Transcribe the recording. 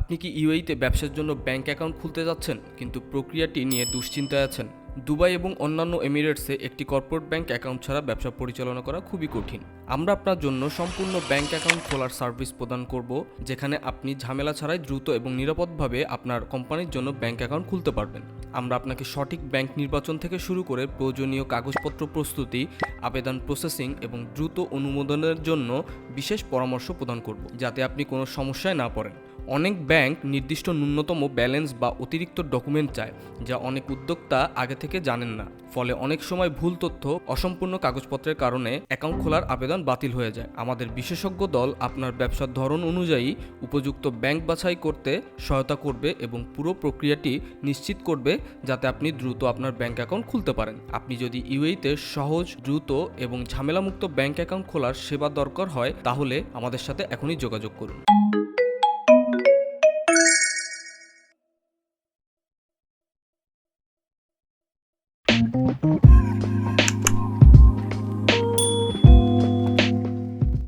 আপনি কি ইউএইতে ব্যবসার জন্য ব্যাংক অ্যাকাউন্ট খুলতে যাচ্ছেন? কিন্তু প্রক্রিয়াটি নিয়ে দুশ্চিন্তায় আছেন। দুবাই এবং অন্যান্য এমিরেটসে একটি কর্পোরেট ব্যাংক অ্যাকাউন্ট ছাড়া ব্যবসা পরিচালনা করা খুবই কঠিন। আমরা আপনার জন্য সম্পূর্ণ ব্যাংক অ্যাকাউন্ট খোলার সার্ভিস প্রদান করব, যেখানে আপনি ঝামেলা ছাড়াই দ্রুত এবং নিরাপদভাবে আপনার কোম্পানির জন্য ব্যাংক অ্যাকাউন্ট খুলতে পারবেন। আমরা আপনাকে সঠিক ব্যাংক নির্বাচন থেকে শুরু করে প্রয়োজনীয় কাগজপত্র প্রস্তুতি, আবেদন প্রসেসিং এবং দ্রুত অনুমোদনের জন্য বিশেষ পরামর্শ প্রদান করব, যাতে আপনি কোনো সমস্যায় না পড়েন। অনেক ব্যাংক নির্দিষ্ট ন্যূনতম ব্যালেন্স বা অতিরিক্ত ডকুমেন্ট চায়, যা অনেক উদ্যোক্তা আগে থেকে জানেন না। ফলে অনেক সময় ভুল তথ্য, অসম্পূর্ণ কাগজপত্রের কারণে অ্যাকাউন্ট খোলার আবেদন বাতিল হয়ে যায়। আমাদের বিশেষজ্ঞ দল আপনার ব্যবসার ধরন অনুযায়ী উপযুক্ত ব্যাংক বাছাই করতে সহায়তা করবে এবং পুরো প্রক্রিয়াটি নিশ্চিত করবে, যাতে আপনি দ্রুত আপনার ব্যাংক অ্যাকাউন্ট খুলতে পারেন। আপনি যদি ইউএইতে সহজ, দ্রুত এবং ঝামেলামুক্ত ব্যাংক অ্যাকাউন্ট খোলার সেবা দরকার হয়, তাহলে আমাদের সাথে এখনই যোগাযোগ করুন।